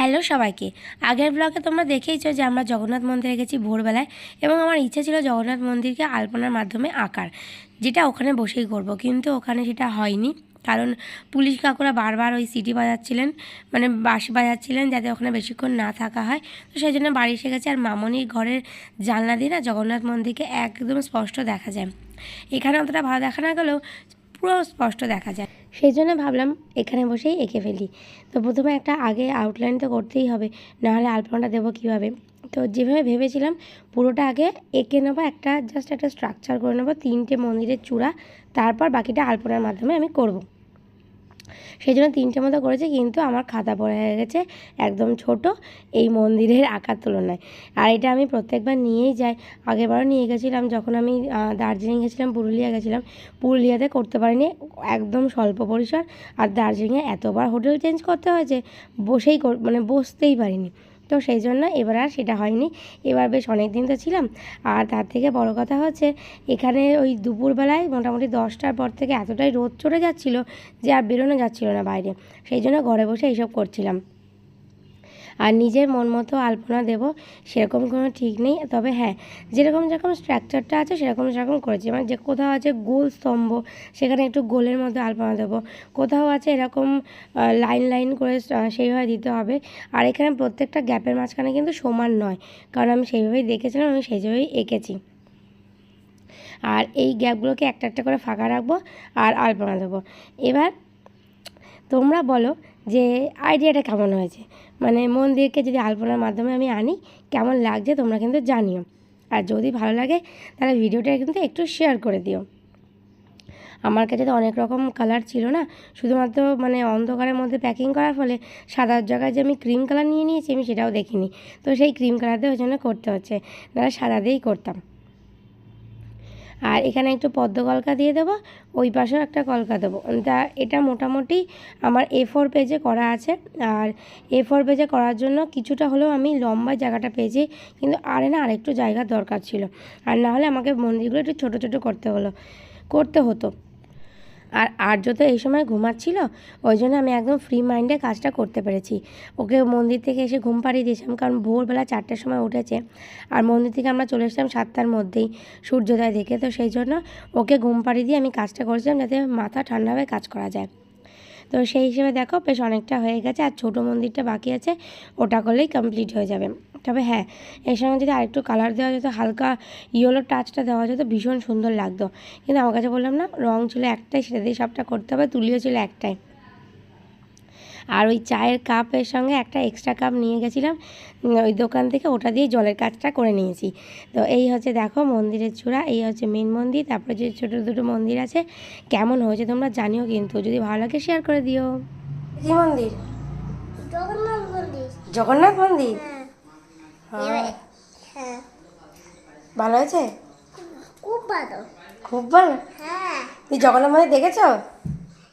Hello সবাইকে। আগের ব্লগে তোমরা দেখেইছো যে আমরা জগন্নাথ মন্দিরে গেছি ভোরবেলায় এবং আমার ইচ্ছা ছিল জগন্নাথ মন্দিরকে আলপনার মাধ্যমে আঁকার, যেটা ওখানে বসেই করব। কিন্তু ওখানে সেটা হয়নি, কারণ পুলিশ কাকুরা বারবার ওই সিটি বাজাচ্ছিলেন মানে বাঁশি বাজাচ্ছিলেন যাতে ওখানে বেশিক্ষণ না থাকা হয়। তো সেই জন্য বাড়ি এসে গেছে আর মামনির ঘরের জানলা দিয়ে না জগন্নাথ মন্দিরকে একদম স্পষ্ট দেখা যায়। এখানে অতটা ভালো দেখা না গেলেও পুরো স্পষ্ট দেখা যায়। সেই জন্য ভাবলাম এখানে বসেই এঁকে ফেলি তো প্রথমে একটা আগে আউটলাইন তো করতেই হবে, নাহলে আলপনাটা দেবো কীভাবে তো যেভাবে ভেবেছিলাম পুরোটা আগে এঁকে নেব, একটা জাস্ট একটা স্ট্রাকচার করে নেব, তিনটে মন্দিরের চূড়া, তারপর বাকিটা আলপনার মাধ্যমে আমি করব। সেই জন্য তিনটে মতো করেছি, কিন্তু আমার খাতা পড়ে হয়ে গেছে একদম ছোট এই মন্দিরের আঁকার তুলনায়। আর এটা আমি প্রত্যেকবার নিয়েই যাই। আগেরবারও নিয়ে গেছিলাম, যখন আমি দার্জিলিং গেছিলাম, পুরুলিয়া গেছিলাম। পুরুলিয়াতে করতে পারিনি, একদম স্বল্প পরিসর। আর দার্জিলিংয়ে এতবার হোটেল চেঞ্জ করতে হয়েছে, বসেই মানে বসতেই পারিনি। তো সেই জন্য এবার আর সেটা হয়নি। এবার বেশ অনেক দিন তো ছিলাম। আর তার থেকে বড় কথা হচ্ছে, এখানে ওই দুপুরবেলায় মোটামুটি দশটার পর থেকে এতটাই রোদ চড়ে যাচ্ছিল যে আর বেরোনো যাচ্ছিল না বাইরে। সেই জন্য ঘরে বসে এইসব করছিলাম। আর নিজের মন মতো আলপনা দেবো, সেরকম কোনো ঠিক নেই। তবে হ্যাঁ যেরকম যেরকম স্ট্রাকচারটা আছে, সেরকম সেরকম করেছি। মানে যে কোথাও আছে গোল স্তম্ভ, সেখানে একটু গোলের মধ্যে আলপনা দেবো। কোথাও আছে এরকম লাইন লাইন করে সেইভাবে দিতে হবে। আর এখানে প্রত্যেকটা গ্যাপের মাঝখানে কিন্তু সমান নয়। কারণ আমি সেইভাবেই দেখেছিলাম, আমি সেইভাবেই এঁকেছি। আর এই গ্যাপগুলোকে একটা একটা করে ফাঁকা রাখব আর আলপনা দেবো। এবার তোমরা বলো যে আইডিয়াটা কেমন হয়েছে? মানে মন্দিরকে যদি আলপনার মাধ্যমে আমি আনি, কেমন লাগছে তোমরা কিন্তু জানিও। আর যদি ভালো লাগে, তাহলে ভিডিওটা কিন্তু একটু শেয়ার করে দিও। আমার কাছে তো অনেক রকম কালার ছিল না, শুধুমাত্র মানে অন্ধকারের মধ্যে প্যাকিং করার ফলে সাদার জায়গায় যে আমি ক্রিম কালার নিয়ে নিয়েছি, আমি সেটাও দেখিনি। তো সেই ক্রিম কালার দিয়ে ওই জন্য করতে হচ্ছে, নাহলে সাদা দিয়েই করতাম। আর এখানে একটু পদ্ম কলকা দিয়ে দেবো, ওই পাশেও একটা কলকা দেবো। তা এটা মোটামুটি আমার এ ফোর পেজে করা আছে। আর এ ফোর পেজে করার জন্য কিছুটা হলেও আমি লম্বা জায়গাটা পেয়েছি, কিন্তু আরে না, আরেকটু জায়গার দরকার ছিল। আর না হলে আমাকে মন্দিরগুলো একটু ছোটো ছোটো করতে হলো, করতে হতো। আর আর্য তো এই সময় ঘুমাচ্ছিল, ওই জন্য আমি একদম ফ্রি মাইন্ডে কাজটা করতে পেরেছি। ওকে মন্দির থেকে এসে ঘুম পাড়িয়ে দিয়েছিলাম, কারণ ভোরবেলা চারটের সময় উঠেছে আর মন্দির থেকে আমরা চলে এসেছিলাম সাতটার মধ্যেই সূর্যোদয় দেখে। তো সেই জন্য ওকে ঘুম পাড়িয়ে দিয়ে আমি কাজটা করেছিলাম যাতে মাথা ঠান্ডা হয়ে কাজ করা যায়। তো সেই হিসেবে দেখো বেশ অনেকটা হয়ে গেছে আর ছোটো মন্দিরটা বাকি আছে, ওটা করলেই কমপ্লিট হয়ে যাবে। তবে হ্যাঁ এর সঙ্গে যদি আরেকটু কালার দেওয়া যেত হালকা ইয়েলো টাচটা দেওয়া যেত ভীষণ সুন্দর লাগতো। কিন্তু আমার কাছে বললাম না রং ছিল একটাই সেটা দিয়ে সবটা করতে হবে তুলিও ছিল একটাই। আর ওই চায়ের কাপের সঙ্গে একটা এক্সট্রা কাপ নিয়ে গেছিলাম ওই দোকান থেকে ওটা দিয়ে জলের কাজটা করে নিয়েছি। তো এই হচ্ছে দেখো মন্দিরের চূড়া এই হচ্ছে মেন মন্দির তারপরে যে ছোটো দুটো মন্দির আছে কেমন হয়েছে তোমরা জানিও কিন্তু যদি ভালো লাগে শেয়ার করে দিও। কি মন্দির? জগন্নাথ মন্দির। জগন্নাথ মন্দির? হ্যাঁ। ভালো আছে খুব ভালো। খুব ভালো? হ্যাঁ। তুই জগন্নাথ মন্দির দেখেছ?